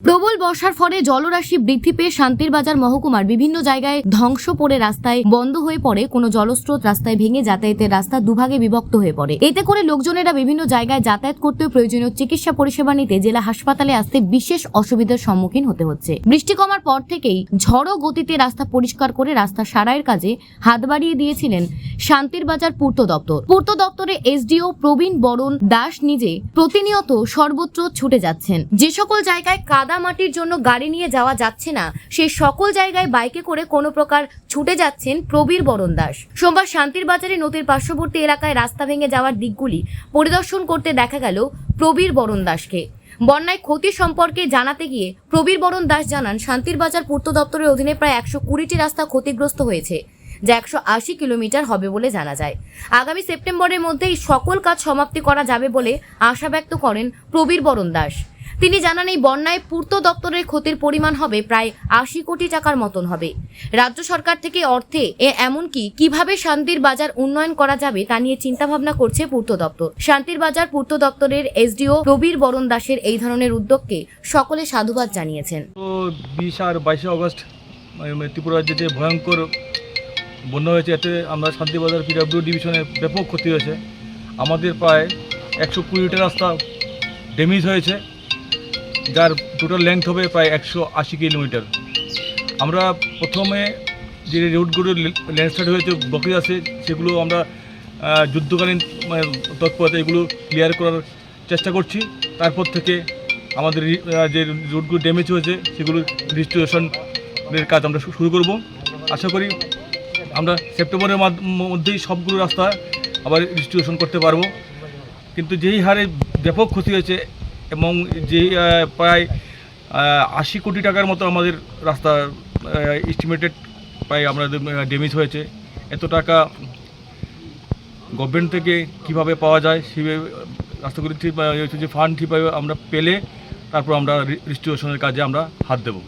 প্রবল বর্ষার ফলে জলরাশি বৃদ্ধি পেয়ে শান্তির বাজার মহকুমার বিভিন্ন জায়গায় ধ্বংস পড়ে রাস্তায় বন্ধ হয়ে পড়ে। কোনো জলস্রোত রাস্তায় ভেঙে যাতায়াতের রাস্তা দুভাগে বিভক্ত হয়ে পড়ে। এতে করে লোকজনেরা বিভিন্ন জায়গায় যাতায়াত করতেও প্রয়োজনীয় চিকিৎসা পরিষেবা নিতে জেলা হাসপাতালে আসতে বিশেষ অসুবিধার সম্মুখীন হতে হচ্ছে। বৃষ্টি কমার পর থেকেই ঝড়ো গতিতে রাস্তা পরিষ্কার করে রাস্তা সারাইয়ের কাজে হাত বাড়িয়ে দিয়েছিলেন শান্তির বাজার পূর্ত দপ্তর। পূর্ত দপ্তরে এসডিও প্রবীণ বরণ দাস নিজে প্রতিনিয়ত সর্বত্র ছুটে যাচ্ছেন। যে সকল জায়গায় কাদা মাটির জন্য গাড়ি নিয়ে যাওয়া যাচ্ছে না, সে সকল জায়গায় বাইকে করে কোনো প্রকার ছুটে যাচ্ছেন প্রবীর বরণ দাস। সোমবার শান্তির বাজারে নদীর পার্শ্ববর্তী এলাকায় রাস্তা ভেঙে যাওয়ার দিকগুলি পরিদর্শন করতে দেখা গেল প্রবীর বরণ দাসকে। বন্যায় ক্ষতি সম্পর্কে জানাতে গিয়ে প্রবীর বরণ দাস জানান, শান্তির বাজার পূর্ত দপ্তরের অধীনে প্রায় একশো কুড়িটি রাস্তা ক্ষতিগ্রস্ত হয়েছে। যা একশো আশি কিলোমিটার হবে বলে জানা যায়। আগামী সেপ্টেম্বরের মধ্যেই সকল কাজ সমাপ্তি করা যাবে বলে আশা ব্যক্ত করেন প্রবীর বরণ দাস। তিনি জানান, এই বন্যায় পূর্ত দপ্তরের ক্ষতির পরিমাণ হবে প্রায় আশি কোটি টাকার মতন হবে। রাজ্য সরকার থেকে অর্থে এ এমনকি কীভাবে শান্তির বাজার উন্নয়ন করা যাবে তা নিয়ে চিন্তাভাবনা করছে পূর্ত দপ্তর। শান্তির বাজার পূর্ত দপ্তরের এসডিও প্রবীর বরণ দাসের এই ধরনের উদ্যোগকে সকলে সাধুবাদ জানিয়েছেন। বিশ আর বাইশে অগস্ট যে ভয়ঙ্কর বন্যা হয়েছে এতে আমরা শান্তিবাজার পিডাব্লিউ ডিভিশনে ব্যাপক ক্ষতি হয়েছে। আমাদের প্রায় একশো কুড়িটা রাস্তা ড্যামেজ হয়েছে যার টোটাল লেন্থ হবে প্রায় একশো আশি কিলোমিটার। আমরা প্রথমে যে রোডগুলো ল্যান্ডস্লাইড হয়েছে বকরি আছে সেগুলো আমরা যুদ্ধকালীন মানে, তৎপরতা এগুলো ক্লিয়ার করার চেষ্টা করছি। তারপর থেকে আমাদের যে রোডগুলো ড্যামেজ হয়েছে সেগুলো রিস্টোরেশনের কাজ আমরা শুরু করব। আশা করি আমরা সেপ্টেম্বরের মধ্যেই সবগুলো রাস্তা আবার রিস্টোরেশন করতে পারব। কিন্তু যেই হারে ব্যাপক ক্ষতি হয়েছে এবং আহ, প্রায় আশি কোটি টাকার মতো আমাদের রাস্তা এস্টিমেটেড প্রায় আমাদের ড্যামেজ হয়েছে। এত টাকা গভর্নমেন্ট থেকে কীভাবে পাওয়া যায় সেভাবে রাস্তাগুলি ঠিক যে ফান্ড ঠিকভাবে আমরা পেলে তারপর আমরা রিস্টোরেশনের কাজে আমরা হাত দেবো।